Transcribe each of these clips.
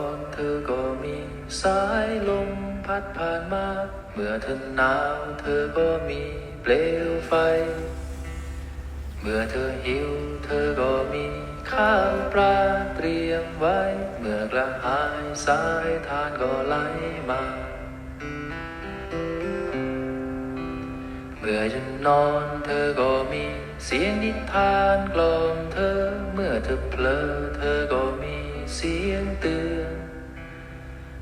เมื่อเธอร้อนเธอก็มีสายลมพัดผ่านมา เมื่อเธอหนาวเธอก็มีเปลวไฟ เมื่อเธอหิวเธอก็มีข้าวปลาเตรียมไว้ เมื่อกระหายสายทานก็ไหลมา เมื่อจะนอนเธอก็มีเสียงนิทานกล่อมเธอ เมื่อเธอเพลอเธอก็มี เสียงเตือน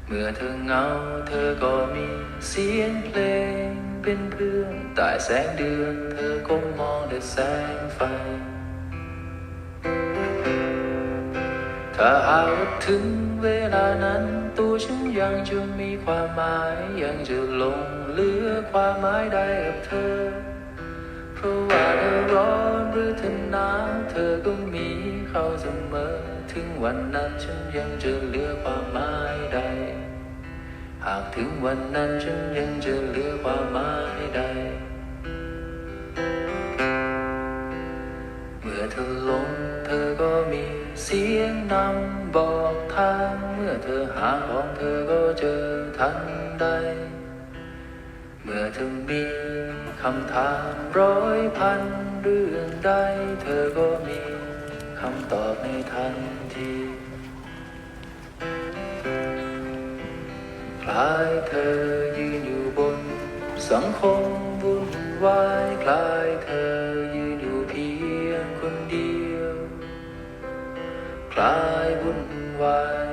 เมื่อเธอเงาเธอก็มีเสียงเพลงเป็นเพื่อนใต้แสงเดือนเธอก็มองด้วยแสงไฟ ถ้าหากถึงเวลานั้น ตัวฉันยังจะมีความหมายยังจะลงเหลือความหมายใดกับเธอ เพราะว่าเธอร้อนหรือเธอหนาวเธอก็มีเขาเสมอ ถึงวันนั้นฉันยังจะเหลือความหมายใด หากถึงวันนั้นฉันยังจะเหลือความหมายใด เมื่อเธอหลงเธอก็มีเสียงนำบอกทาง เมื่อเธอหาของเธอก็เจอทันใด เมื่อเธอมีคำถามร้อยพันเรื่องใด เธอก็มี คำตอบในทันทีคล้ายเธอยืนอยู่บน สังคมวุ่นวายคล้ายเธอยืนอยู่เพียงคนเดียวคล้ายวุ่นวาย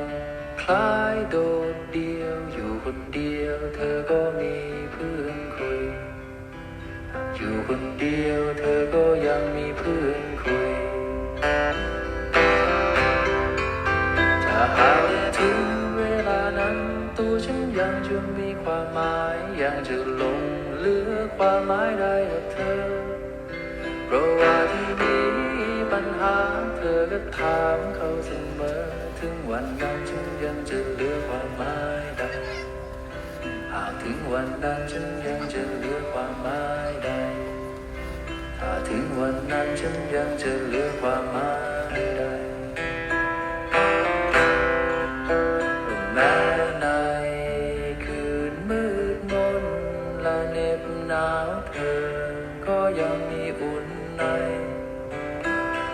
คล้ายโดดเดียวอยู่คนเดียว เธอก็มีเพื่อนคุย อยู่คนเดียวเธอก็ยังมีเพื่อน หากถึงเวลานั้นตัวฉันยังจะมีความหมายยังจะหลงเหลือความหมายได้กับเธอ เพราะว่าที่มีปัญหาเธอก็ถามเขาเสมอ ถึงวันนั้นฉันยังจะเหลือความหมายใดหากถึงวันนั้นฉันยังจะเหลือความหมายใดถ้าถึงวันนั้นฉันยังจะเหลือความหมาย หนาวเธอ ก็ยังมีอุ่นใน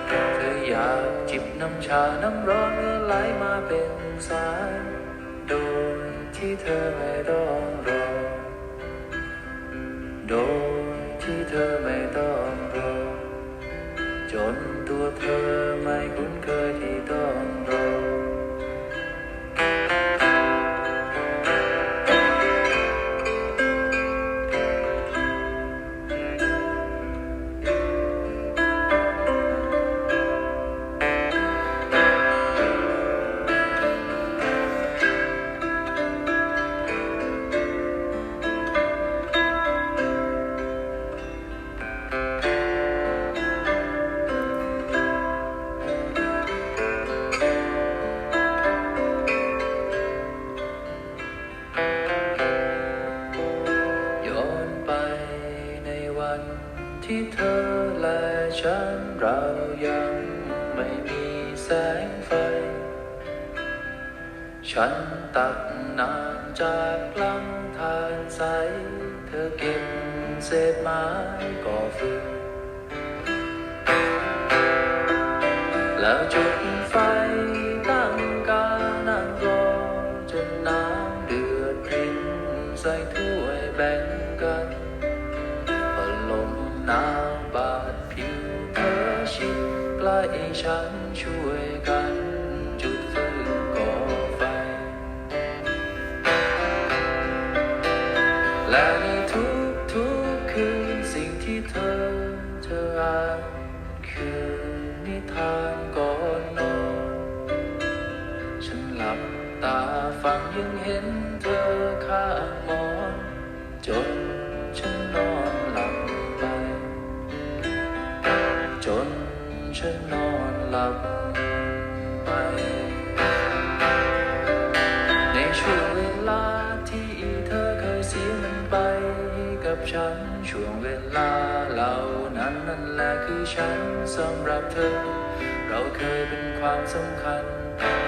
เธออยากจิบน้ำชาน้ำร้อนเมื่อไหลมาเป็นสายโดยที่เธอไม่ต้องรอ โดยที่เธอไม่ต้องรอ จนตัวเธอไม่คุ้นเคยที่ ที่เธอและฉันเรายังไม่มีแสงไฟ ฉันตักน้ำจากลำธารใส เธอเก็บเศษไม้ก่อฟืนแล้วจุด ผิวเธอชิดใกล้ฉันช่วยกันจุดฟืนก่อไฟ และในทุกทุกๆคืนสิ่งที่เธอจะอ่านคือนิทานก่อนนอน ฉันหลับตาฟังยัง ฉันนอนหลับไป ในช่วงเวลาที่เธอเคยเสียมันไปกับฉัน ช่วงเวลาเหล่านั้นนั่นแหละคือฉันสำหรับเธอ เราเคยเป็นความสำคัญ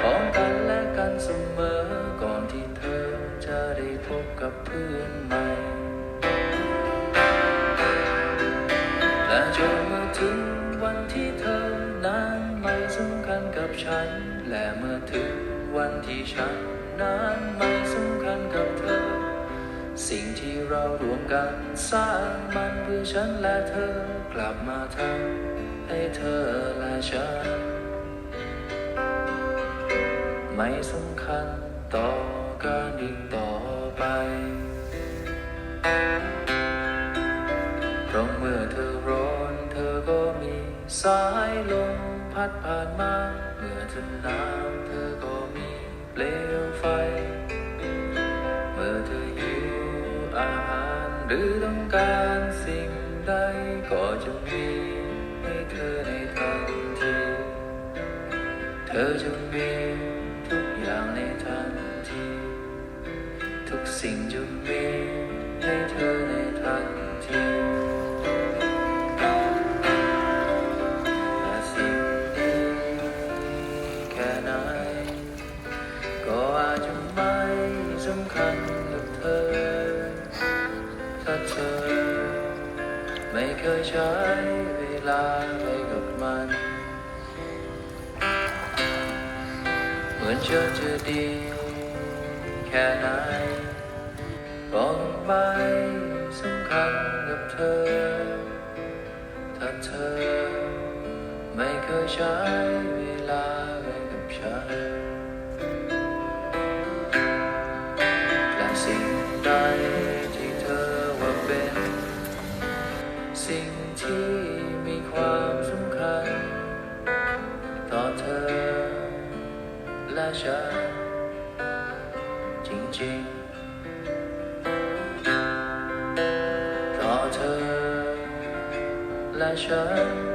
ของกันและกันเสมอ ก่อนที่เธอจะได้พบกับเพื่อนใหม่ ฉัน และเมื่อถึงวันที่ฉันนั้นไม่สำคัญกับเธอ สิ่งที่เรารวมกันสร้างมันเพื่อฉันและเธอกลับมาทำให้เธอและฉัน ไม่สำคัญต่อการอีกต่อไปเพราะเมื่อเธอร้อนเธอก็มีสายลม พัดผ่านมาเมื่อเธอหนาวเธอก็มีเปลวไฟ เมื่อเธอหิวอาหารหรือต้องการสิ่งใดก็จะมีให้เธอในทันที เธอจะมีทุกอย่างในทันที ทุกสิ่งจะมีให้เธอ ค่ไหน ก็อาจจะไม่สำคัญกับเธอ ถ้าเธอ ไม่เคยใช้เวลาไปกับมัน เหมือนฉันจะดีแค่ไหนก็ไม่สำคัญกับเธอ ถ้าเธอ ไม่เคยใช้เวลา ฉัน และสิ่งใดที่เธอว่าเป็น สิ่งที่มีความสำคัญ ต่อเธอ และฉัน จริงๆ ต่อเธอ และฉัน